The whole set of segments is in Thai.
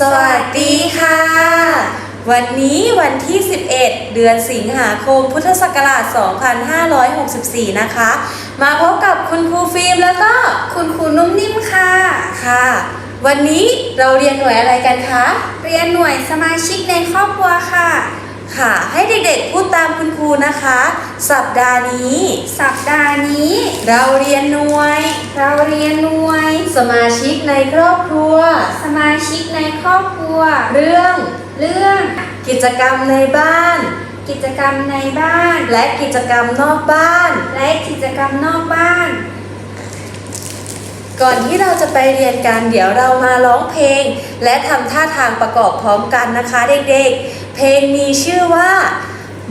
สวัสดีค่ะ วันนี้วันที่ 11 เดือนสิงหาคม พุทธศักราช 2564 นะคะ มาพบกับคุณครูฟิล์มแล้วก็คุณครูนุ่มนิ่มค่ะ ค่ะ วันนี้เราเรียนหน่วยอะไรกันคะ เรียนหน่วยสมาชิกในครอบครัวค่ะ ค่ะ ให้เด็กๆพูดตามคุณครูนะคะ สัปดาห์นี้ สัปดาห์นี้ เราเรียนหน่วย เราเรียนหน่วย สมาชิกในครอบครัว สมาชิกในครอบครัว เรื่อง เรื่อง กิจกรรมในบ้าน กิจกรรมในบ้าน และกิจกรรมนอกบ้าน และกิจกรรมนอกบ้าน ก่อนที่เราจะไปเรียนกันเดี๋ยวเรามาร้องเพลง และทำท่าทางประกอบพร้อมกันนะคะเด็กๆ เพลงมีชื่อว่า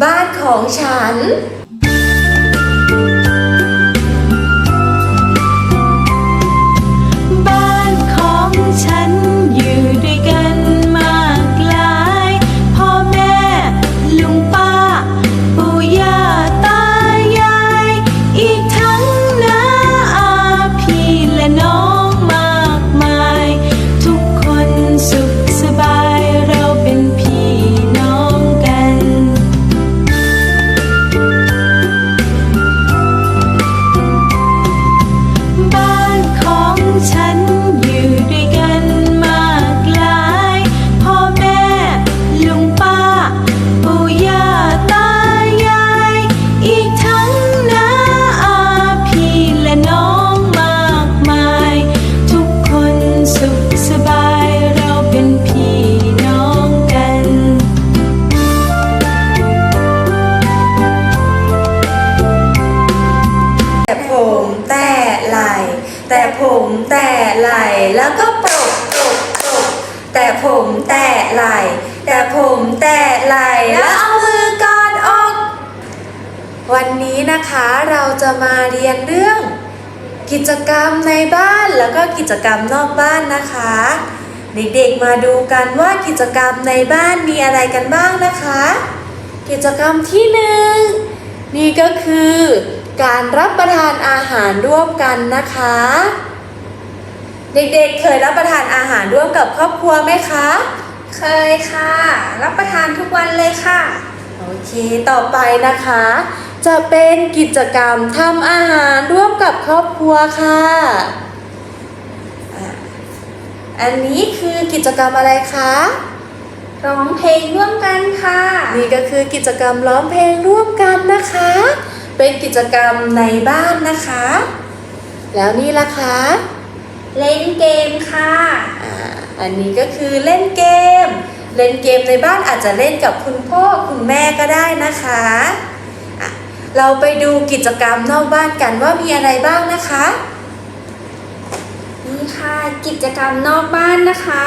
บ้านของฉัน ไหลแต่ผมแต่ไหลแล้วก็ปกปกปกแต่ผมแต่ไหลแต่ผมแต่ไหลแล้วเอามือกอดอก วันนี้นะคะเราจะมาเรียนเรื่อง กิจกรรมในบ้านแล้วก็กิจกรรมนอกบ้านนะคะ เด็กๆมาดูกันว่ากิจกรรมในบ้านมีอะไรกันบ้างนะคะ กิจกรรมที่หนึ่งนี่ก็คือ การรับประทานอาหารร่วมกันนะคะ เด็กๆเคยรับประทานอาหารร่วมกับครอบครัวไหมคะ เคยค่ะ รับประทานทุกวันเลยค่ะ โอเค ต่อไปนะคะ จะเป็นกิจกรรมทำอาหารร่วมกับครอบครัวค่ะอะอันนี้คือกิจกรรมอะไรคะร้องเพลงร่วมกันค่ะ นี่ก็คือกิจกรรมร้องเพลงร่วมกันนะคะ เป็นกิจกรรมในบ้านนะคะ แล้วนี่ล่ะคะ เล่นเกมค่ะอ่าอันนี้ก็คือเล่นเกม เล่นเกมในบ้านอาจจะเล่นกับคุณพ่อคุณแม่ก็ได้นะคะอะเราไปดูกิจกรรมนอกบ้านกันว่ามีอะไรบ้างนะคะนี่ค่ะกิจกรรมนอกบ้านนะคะ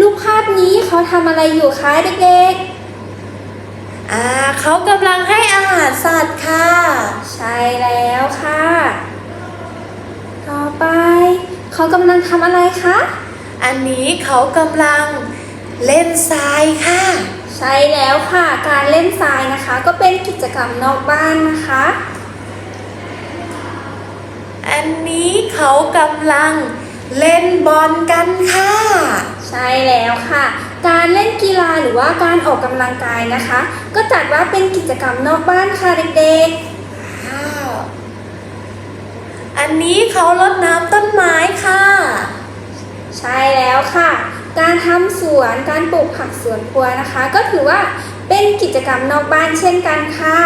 รูปภาพนี้เขาทำอะไรอยู่คะเด็ก อ่าเขากำลังให้อาหารสัตว์ค่ะๆใช่แล้วค่ะ ต่อไปเขากำลังทำอะไรคะ อันนี้เขากำลังเล่นทรายค่ะ ใช่แล้วค่ะ การเล่นทรายนะคะ ก็เป็นกิจกรรมนอกบ้านนะคะ อันนี้เขากำลังเล่นบอลกันค่ะ ใช่แล้วค่ะ การเล่นกีฬาหรือว่าการออกกำลังกายนะคะ ก็จัดว่าเป็นกิจกรรมนอกบ้านค่ะเด็กว้าวอันนี้เขารดน้ำต้นไม้ค่ะๆใช่แล้วค่ะ การทำสวนการปลูกผักสวนครัวนะคะ ก็ถือว่าเป็นกิจกรรมนอกบ้านเช่นกันค่ะ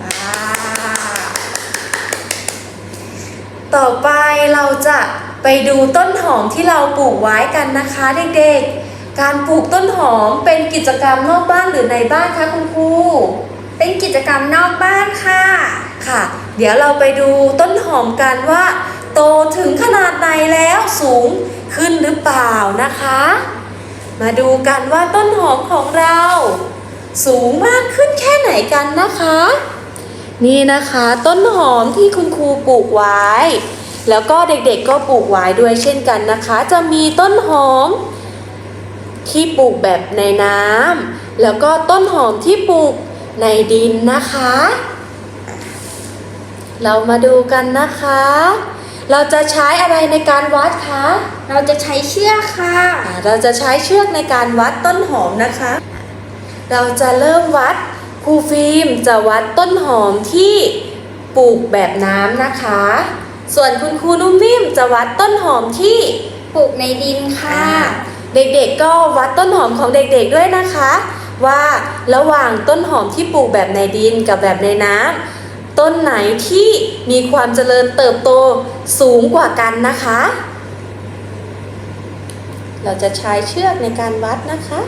ว้าวต่อไปเราจะไปดูต้นหอมที่เราปลูกไว้กันนะคะเด็กๆ การปลูกต้นหอมเป็นกิจกรรมนอกบ้านหรือในบ้านคะคุณครู เป็นกิจกรรมนอกบ้านค่ะ ค่ะ เดี๋ยวเราไปดูต้นหอมกันว่า โตถึงขนาดไหนแล้วสูงขึ้นหรือเปล่านะคะ มาดูกันว่าต้นหอมของเรา สูงมากขึ้นแค่ไหนกันนะคะ นี่นะคะ ต้นหอมที่คุณครูปลูกไว้ แล้วก็เด็กๆก็ปลูกไว้ด้วยเช่นกันนะคะ จะมีต้นหอม ที่ปลูกแบบในน้ำแล้วก็ต้นหอมที่ปลูกในดินนะคะ เรามาดูกันนะคะ เราจะใช้อะไรในการวัดคะ เราจะใช้เชือกค่ะอ่าเราจะใช้เชือกในการวัดต้นหอมนะคะ เราจะเริ่มวัดครูฟิล์มจะวัดต้นหอมที่ปลูกแบบน้ำนะคะ ส่วนคุณครูนุ่มนิ่มจะวัดต้นหอมที่ปลูกในดินค่ะ เด็กๆก็วัดต้นหอมของเด็กๆด้วยนะคะ ว่าระหว่างต้นหอมที่ปลูกแบบในดินกับแบบในน้ำต้นไหนที่มีความเจริญเติบโตสูงกว่ากันนะคะ เราจะใช้เชือกในการวัดนะคะ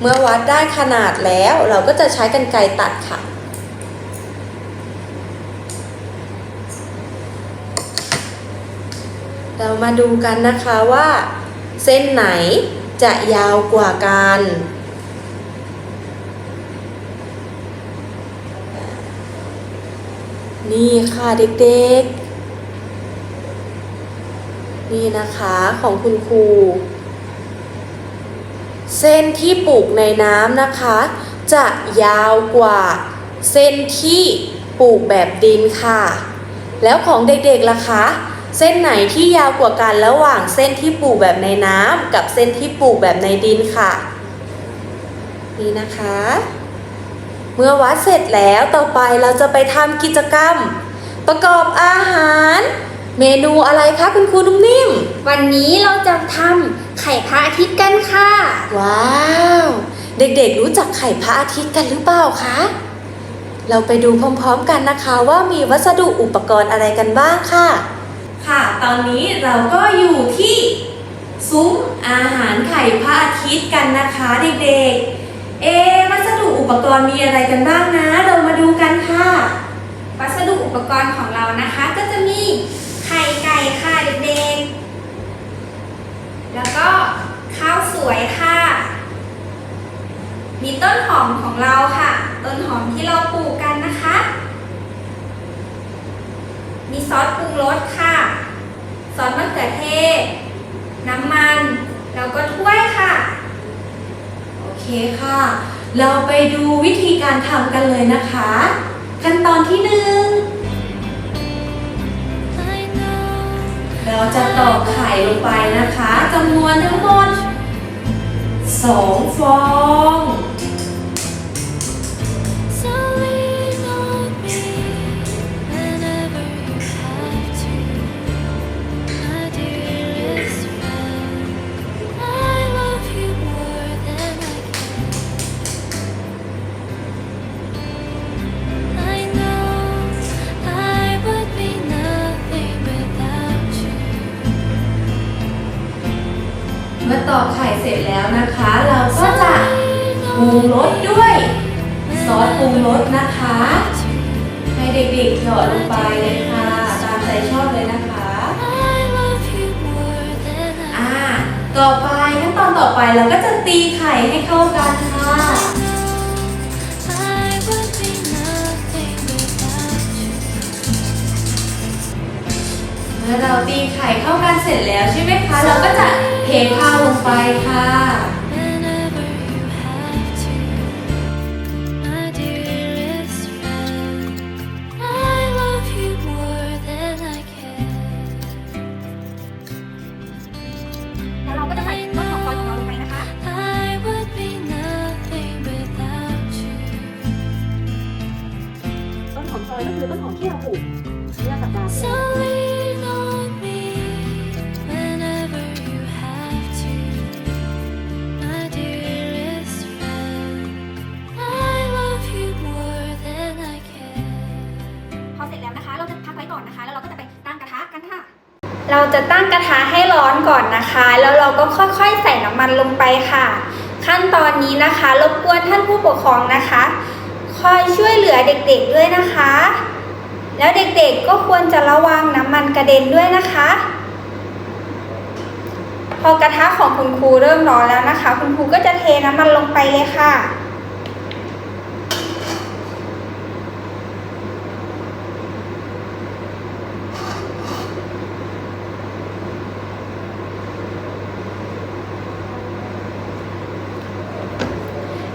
เมื่อวัดได้ขนาดแล้วเราก็จะใช้กรรไกรตัดค่ะ เรามาดูกันนะคะว่า เส้นไหนจะยาวกว่ากัน นี่ค่ะเด็กๆ นี่นะคะของคุณครู เส้นที่ปลูกในน้ำนะคะ จะยาวกว่าเส้นที่ปลูกแบบดินค่ะ แล้วของเด็กๆล่ะคะ เส้นไหนที่ยาวกว่ากันระหว่างเส้นที่ปลูกแบบในน้ำกับเส้นที่ปลูกแบบในดินค่ะ นี่นะคะ เมื่อวัดเสร็จแล้วต่อไปเราจะไปทำกิจกรรม ประกอบอาหาร เมนูอะไรคะคุณครูนุ่มนิ่ม วันนี้เราจะทำไข่พระอาทิตย์กันค่ะ ว้าว เด็กๆรู้จักไข่พระอาทิตย์กันหรือเปล่าคะเราไปดูพร้อมๆกันนะคะว่ามีวัสดุอุปกรณ์อะไรกันบ้างค่ะ ค่ะ ตอนนี้เราก็อยู่ที่ซุ้มอาหารไข่พระอาทิตย์กันนะคะเด็กๆ เอวัสดุอุปกรณ์มีอะไรกันบ้างนะ เรามาดูกันค่ะ วัสดุอุปกรณ์ของเรานะคะ ก็จะมีไข่ไก่ค่ะเด็กๆ แล้วก็ข้าวสวยค่ะ มีต้นหอมของเราค่ะ ต้นหอมที่เราปลูกกันนะคะ มีซอสปรุงรสค่ะ ซอสมะเขือเทศ น้ำมัน แล้วก็ถ้วยค่ะ โอเคค่ะ เราไปดูวิธีการทำกันเลยนะคะ ขั้นตอนที่หนึ่งเราจะตอกไข่ลงไปนะคะจำนวนทั้งหมดสองฟอง แล้วนะคะ เราก็จะปรุงรสด้วย ซอสปรุงรสนะคะ ให้เด็กๆหยอดลงไปเลยค่ะ ตามใจชอบเลยนะคะ I love you more than I อ่า ต่อไปขั้นตอนต่อไปเราก็จะตีไข่ให้เข้ากันค่ะ เมื่อเราตีไข่เข้ากันเสร็จแล้วใช่ไหมคะ เราก็จะเทข้าวลงไปค่ะ Whenever you have to, my dearest friend, I love you more than I can. แล้วเราก็จะใส่ต้นหอมซอยของเราลงไปนะคะ I would be nothing without you. ต้นหอมซอยก็คือต้นหอมที่เราปลูก เราจะตั้งกระทะให้ร้อนก่อนนะคะ แล้วเราก็ค่อยๆ ใส่น้ำมันลงไปค่ะ ขั้นตอนนี้นะคะรบกวนท่านผู้ปกครองนะคะ คอยช่วยเหลือเด็กๆด้วยนะคะ แล้วเด็กๆก็ควรจะระวังน้ำมันกระเด็นด้วยนะคะ พอกระทะของคุณครูเริ่มร้อนแล้วนะคะ คุณครูก็จะเทน้ำมันลงไปเลยค่ะ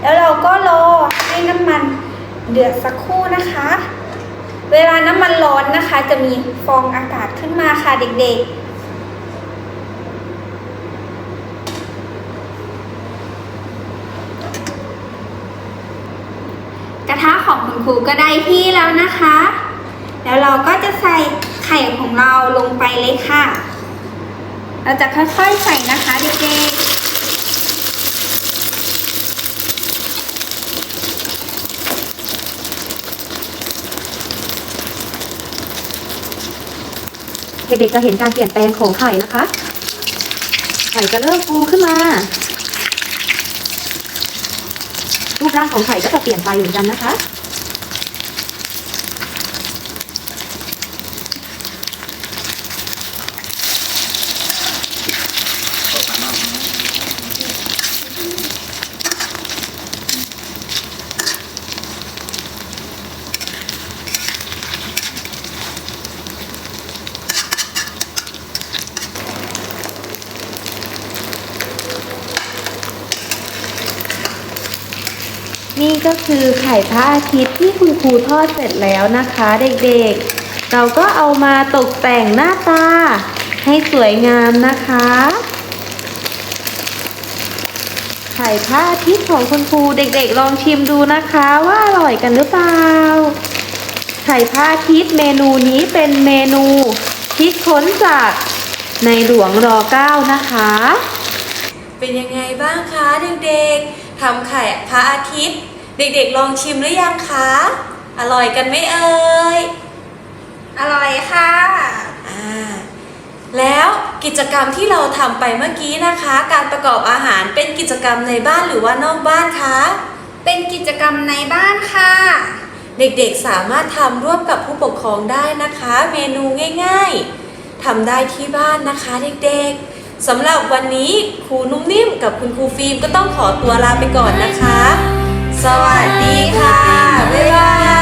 แล้ว เดือดสักครู่นะคะ เวลาน้ำมันร้อนนะคะ จะมีฟองอากาศขึ้นมาค่ะเด็กๆกระทะของคุณครูก็ได้ที่แล้วนะคะ แล้วเราก็จะใส่ไข่ของเราลงไปเลยค่ะ เราจะค่อยๆใส่นะคะเด็กๆ เด็กๆจะเห็นการเปลี่ยนแปลงของไข่นะคะ ไข่จะเริ่มฟูขึ้นมา รูปร่างของไข่ก็จะเปลี่ยนไปเหมือนกันนะคะ นี่ก็ คือไข่พระอาทิตย์ที่คุณครูทอดเสร็จแล้วนะคะ เด็กๆ เราก็เอามาตกแต่งหน้าตา ให้สวยงามนะคะ ไข่พระอาทิตย์ของคุณครูเด็กๆ ลองชิมดูนะคะว่าอร่อยกันหรือเปล่า ไข่พระอาทิตย์เมนูนี้เป็นเมนูคิดค้นจากในหลวงรอเก้านะคะ เป็นยังไงบ้างคะเด็กๆทำไข่พระอาทิตย์ เด็กๆลองชิมหรือยังคะ อร่อยกันไหมเอ่ย อร่อยค่ะอ่าแล้วกิจกรรมที่เราทำไปเมื่อกี้นะคะ การประกอบอาหารเป็นกิจกรรมในบ้านหรือว่านอกบ้านคะ เป็นกิจกรรมในบ้านค่ะ เด็กๆสามารถทำร่วมกับผู้ปกครองได้นะคะ เมนูง่าย ๆทำได้ที่บ้านนะคะเด็กๆสำหรับวันนี้ครูนุ่มนิ่มกับคุณครูฟิล์มก็ต้องขอตัวลาไปก่อนนะคะ สวัสดีค่ะ บ๊ายบาย